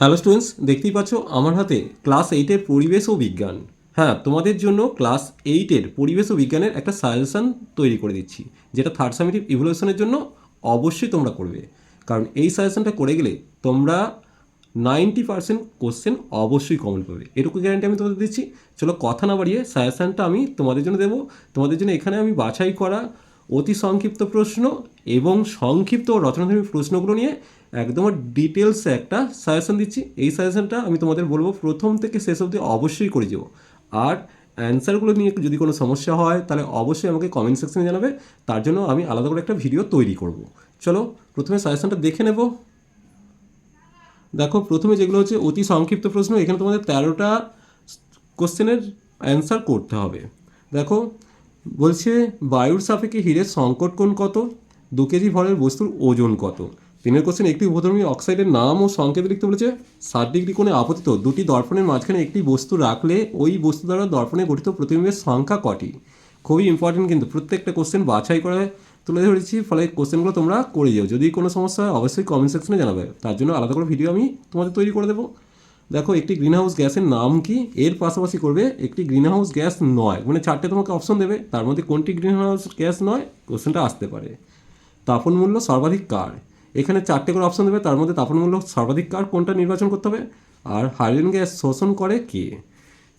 Hello students দেখতেই পাচ্ছ আমার হাতে ক্লাস এইটের পরিবেশ ও বিজ্ঞান। হ্যাঁ তোমাদের জন্য ক্লাস এইটের পরিবেশ ও বিজ্ঞানের একটা সাজেশান তৈরি করে দিচ্ছি, যেটা থার্ড সামিটিভ ইভলিউশনের জন্য অবশ্যই তোমরা করবে। কারণ এই সাজেশানটা করে গেলে তোমরা নাইনটি পার্সেন্ট কোশ্চেন অবশ্যই কমন পাবে। এটুকু গ্যারান্টি আমি তোমাদের দিচ্ছি। চলো কথা না বাড়িয়ে সাজেশানটা আমি তোমাদের জন্য দেবো। তোমাদের জন্য এখানে আমি বাছাই করা অতি সংক্ষিপ্ত প্রশ্ন এবং সংক্ষিপ্ত রচনাধর্মী প্রশ্নগুলো নিয়ে একদম ডিটেলসে একটা সাজেশন দিচ্ছি। এই সাজেশনটা আমি তোমাদের বলব প্রথম থেকে শেষ অবধি অবশ্যই করে যাব আর অ্যান্সারগুলো নিয়ে যদি কোনো সমস্যা হয়, তাহলে অবশ্যই আমাকে কমেন্ট সেকশনে জানাবে। তার জন্য আমি আলাদা করে একটা ভিডিও তৈরি করব। চলো, প্রথমে সাজেশনটা দেখে নেব। দেখো, প্রথমে যেগুলো হচ্ছে অতি সংক্ষিপ্ত প্রশ্ন, এখানে তোমাদের তেরোটা কোশ্চেনের অ্যান্সার করতে হবে। দেখো বলছে, বায়ুর সাপেক্ষে হীরের সংকট কোণ কত? দু কেজি ভরের বস্তুর ওজন কত? তিনের কোশ্চেন একটি উপধর্মী অক্সাইডের নাম ও সংকেত লিখতে বলেছে, ষাট ডিগ্রি কোণে আপতিত। দুটি দর্পণের মাঝখানে একটি বস্তু রাখলে ওই বস্তু দ্বারা দর্পণে গঠিত প্রতিবিম্বের সংখ্যা কটি? খুবই ইম্পর্টেন্ট কিন্তু প্রত্যেকটা কোশ্চেন বাছাই করে তুলে ধরেছি, ফলে কোশ্চেনগুলো তোমরা করে যাও। যদি কোনো সমস্যা হয়, অবশ্যই কমেন্ট সেকশনে জানাবে। তার জন্য আলাদা করে ভিডিও আমি তোমাদের তৈরি করে দেবো। দেখো, একটি গ্রিন হাউস গ্যাসের নাম কি? এর পাশাপাশি করবে, একটি গ্রিন হাউস গ্যাস নয়। মানে চারটে তোমাকে অপশন দেবে। তার মধ্যে কোনটি গ্রিন হাউস গ্যাস নয়? কোশ্চেনটা আসতে পারে। তাপন মূল্য সর্বাধিক কার? এখানে চারটে করে অপশন দেবে। তার মধ্যে তাপন মূল্য সর্বাধিক কার? কোনটা নির্বাচন করতে হবে? আর হাইড্রোজেন গ্যাস শোষণ করে কে?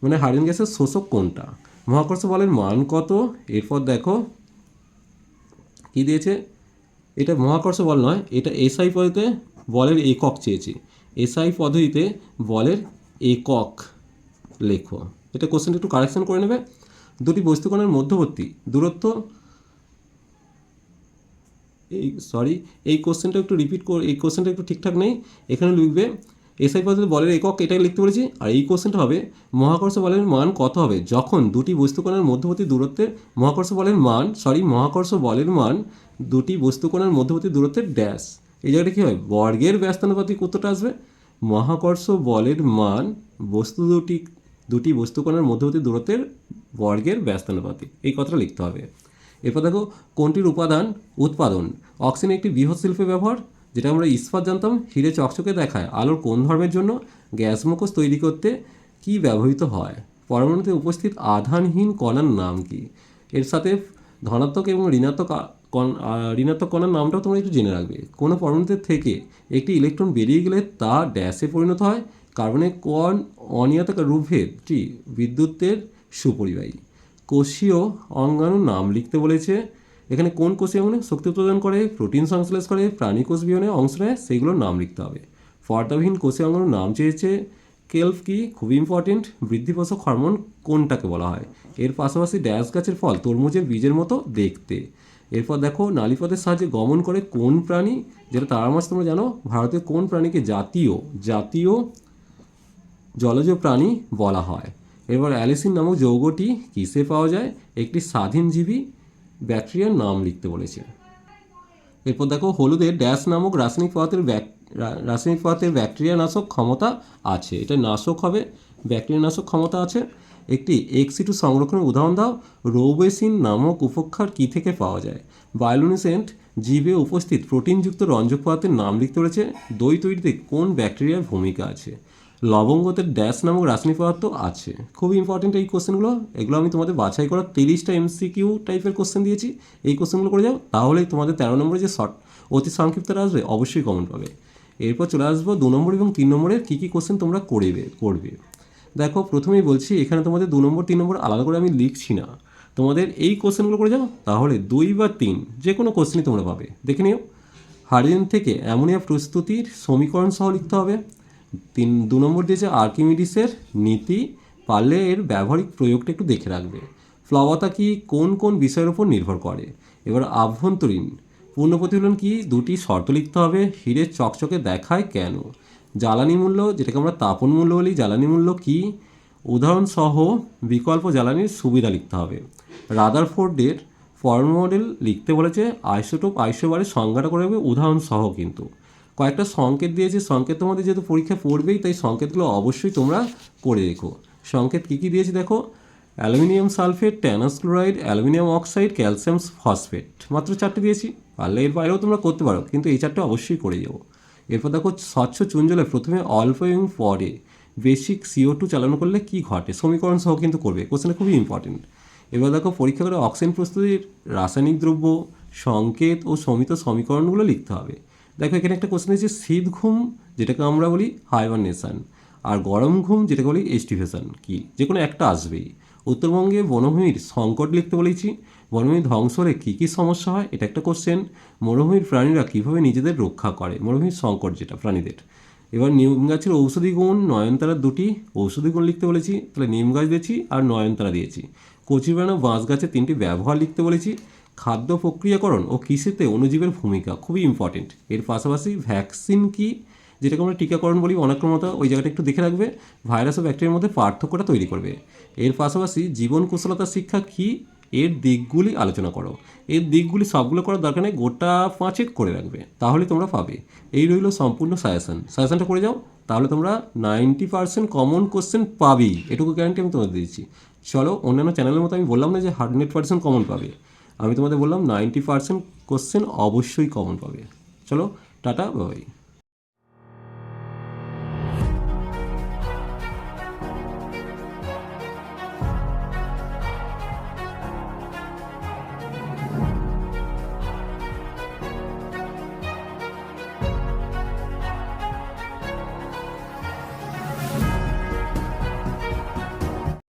মানে হাইড্রোজেন গ্যাসের শোষক কোনটা? মহাকর্ষ বলের মান কত? এরপর দেখো, কি দিয়েছে? এটা মহাকর্ষ বল নয়, এটা এসআই পদ্ধতিতে বলের একক চেয়েছে। এসআই পদ্ধতিতে বলের একক লেখো। এটা কোশ্চেনটা একটু কারেকশন করে নেবে। দুটি বস্তুকণের মধ্যবর্তী দূরত্ব, এই সরি এই কোশ্চেনটা একটু রিপিট কর, এই কোশ্চেনটা একটু ঠিকঠাক নেই। এখানে লিখবে, এসআই পদ্ধতি বলের একক, এটাই লিখতে বলেছি। আর এই কোশ্চেনটা হবে, মহাকর্ষ বলের মান কত হবে? যখন দুটি বস্তুকণের মধ্যবর্তী দূরত্বের মহাকর্ষ বলের মান সরি মহাকর্ষ বলের মান দুটি বস্তুকণের মধ্যবর্তী দূরত্বের ড্যাশ এই জায়গাটা কী হয়? বর্গের ব্যস্তানুপাতিক উত্তরটা আসবে। মহাকর্ষ বলের মান বস্তু দুটি দুটি বস্তুকণের মধ্যবর্তী দূরত্বের বর্গের ব্যস্তানুপাতিক। এই কথাটা লিখতে হবে। এরপর দেখো, কোনটির উপাদান উৎপাদন? অক্সিজেন একটি বৃহৎ শিল্পে ব্যবহার, যেটা আমরা ইস্পাত জানতাম, হিরে চকচকে দেখায়। আলোর কোন ধর্মের জন্য গ্যাস মুখোশ তৈরি করতে কি ব্যবহৃত হয়? পরমাণুতে উপস্থিত আধানহীন কণার নাম কি? এর সাথে ধনাত্মক এবং ঋণাত্মক ঋণাত্মক কণার নামটাও তোমরা একটু জেনে রাখবে। কোনো পরমাণুতে থেকে একটি ইলেকট্রন বেরিয়ে গেলে তা ড্যাশে পরিণত হয়। কার্বনের কণ অনিয়ত রূপভেদটি বিদ্যুতের সুপরিবাহী। কোষীয় অঙ্গাণুর নাম লিখতে বলেছে। এখানে কোন কোষীয় অঙ্গাণু শক্তি উৎপাদন করে? প্রোটিন সংশ্লেষ করে, প্রাণী কোষ বিহনে অংশ নেয় সেইগুলোর নাম লিখতে হবে। পর্দাবিহীন কোষীয় অঙ্গাণুর নাম চেয়েছে কেলফ কি? খুবই ইম্পর্টেন্ট বৃদ্ধিপোষক হরমোন কোনটাকে বলা হয়? এর পাশাপাশি ড্যাশ গাছের ফল তরমুজের বীজের মতো দেখতে। এরপর দেখো নালীপথের সাহায্যে গমন করে কোন প্রাণী, যেটা তারা মাছ তোমরা জানো, ভারতের কোন প্রাণীকে জাতীয় জাতীয় জলজ প্রাণী বলা হয়? এরপর অ্যালিসিন নামক যৌগটি কিসে পাওয়া যায়? একটি স্বাধীনজীবী ব্যাকটেরিয়ার নাম লিখতে বলেছে। এরপর দেখো হলুদের ড্যাশ নামক রাসায়নিক পদার্থের রাসায়নিক পদার্থের ব্যাকটেরিয়া নাশক ক্ষমতা আছে। এটা নাশক হবে, ব্যাকটেরিয়া নাশক ক্ষমতা আছে। একটি এক্সিটু সংরক্ষণের উদাহরণ দাও। রোবেসিন নামক উপক্ষার কী থেকে পাওয়া যায়? বায়োলুমিসেন্ট জীবে উপস্থিত প্রোটিনযুক্ত রঞ্জক পদার্থের নাম লিখতে বলেছে। দই তৈরিতে কোন ব্যাকটেরিয়ার ভূমিকা আছে? লবঙ্গতের ড্যাশ নামক রাসায়নিক পদার্থ আছে। খুব ইম্পর্টেন্ট এই কোশ্চেনগুলো। এগুলো আমি তোমাদের বাছাই করা তিরিশটা এমসিকিউ টাইপের কোশ্চেন দিয়েছি। এই কোশ্চেনগুলো করে যাও। তাহলেই তোমাদের তেরো নম্বরে যে শর্ট, অতি সংক্ষিপ্তটা আসবে, অবশ্যই কমেন্ট পাবে। এরপর চলে আসব দু নম্বর এবং তিন নম্বরের কী কী কোশ্চেন তোমরা করবে করবে। দেখো, প্রথমেই বলছি, এখানে তোমাদের দু নম্বর, তিন নম্বর আলাদা করে আমি লিখছি না। তোমাদের এই কোশ্চেনগুলো করে যাও তাহলে দুই বা তিন যে কোনো কোশ্চেনই তোমরা পাবে। দেখে নিও। হাইড্রোজেন থেকে অ্যামোনিয়া প্রস্তুতির সমীকরণ সহ লিখতে হবে। তিন, দু নম্বর দিয়েছে আর্কিমিডিসের নীতি, পারলে এর ব্যবহারিক প্রয়োগটা একটু দেখে রাখবে। প্লবতা কি কোন কোন বিষয়ের উপর নির্ভর করে? এবার আভ্যন্তরীণ, পূর্ণ প্রতিফলন কি? দুটি শর্ত লিখতে হবে। হিরে চকচকে দেখায় কেন? জ্বালানি মূল্য, যেটাকে আমরা তাপন মূল্য বলি, জ্বালানি মূল্য কি? উদাহরণসহ বিকল্প জ্বালানির সুবিধা লিখতে হবে। রাদারফোর্ডের ফর্ম মডেল লিখতে বলেছে আইসোটোপ আইসোবারের সংজ্ঞাটা করে হবে উদাহরণ সহ কিন্তু। কয়েকটা সংকেত দিয়েছে, সংকেত তোমাদের যেহেতু পরীক্ষা পড়বেই, তাই সংকেতগুলো অবশ্যই তোমরা করে রেখো। সংকেত কী কী দিয়েছে দেখো? Aluminium sulphate, stannous chloride, aluminium oxide, calcium phosphate. মাত্র চারটে দিয়েছি, পারলে এর বাইরেও তোমরা করতে পারো, কিন্তু এই চারটে অবশ্যই করে যাব এরপর দেখো স্বচ্ছ চুন জলে প্রথমে অল্প এবং পরে বেসিক সিও টু চালনা করলে কি ঘটে? সমীকরণ সহ কিন্তু করবে। কোশ্চেনটা খুবই ইম্পর্টেন্ট এবার দেখো পরীক্ষা করে অক্সিজেন প্রস্তুতির রাসায়নিক দ্রব্য, সংকেত ও সমিত সমীকরণগুলো লিখতে হবে। দেখো এখানে একটা কোশ্চেন আছে শীত ঘুম, যেটাকে আমরা বলি হাইবারনেশন আর গরম ঘুম, যেটাকে বলি এস্টিভেশন কি? যে কোনো একটা আসবেই। উত্তরবঙ্গে বনভূমির সংকট লিখতে বলেছি। বনভূমি ধ্বংস হলে কী কী সমস্যা হয়? এটা একটা কোশ্চেন মরুভূমির প্রাণীরা কীভাবে নিজেদের রক্ষা করে? মরুভূমির সংকট যেটা, প্রাণীদের। এবার নিম গাছের ঔষধি গুণ নয়নতারার দুটি। ঔষধি গুণ লিখতে বলেছি, তাহলে নিম গাছ দিয়েছি আর নয়নতারা দিয়েছি। কচি বানানো বাঁশ গাছের তিনটি ব্যবহার লিখতে বলেছি। খাদ্য প্রক্রিয়াকরণ ও কৃষিতে অণুজীবের ভূমিকা, খুবই ইম্পর্টেন্ট এর পাশাপাশি ভ্যাকসিন কি? যেটাকে আমরা টিকাকরণ বলি অনাক্রমতা ওই জায়গাটা একটু দেখে রাখবে। ভাইরাস ও ব্যাকটেরিয়ার মধ্যে পার্থক্যটা তৈরি করবে। এর পাশাপাশি জীবন কুশলতা শিক্ষা কি? এর দিকগুলি আলোচনা করো। এর দিকগুলি সবগুলো করার দরকার নেই, গোটা পাঁচেক করে রাখবে। তাহলে তোমরা পাবে। এই রইল সম্পূর্ণ সাজেশন। সাজেশনটা করে যাও, তাহলে তোমরা নাইনটি পার্সেন্ট কমন কোশ্চেন পাবেই এটুকু গ্যারান্টি আমি তোমাদের দিচ্ছি। চলো, অন্যান্য চ্যানেলের মতো আমি বললাম না যে হান্ড্রেড পার্সেন্ট কমন পাবে। আমি তোমাদের বললাম নাইনটি পার্সেন্ট কোশ্চেন অবশ্যই কমন পাবে। চলো, টাটা, বাই।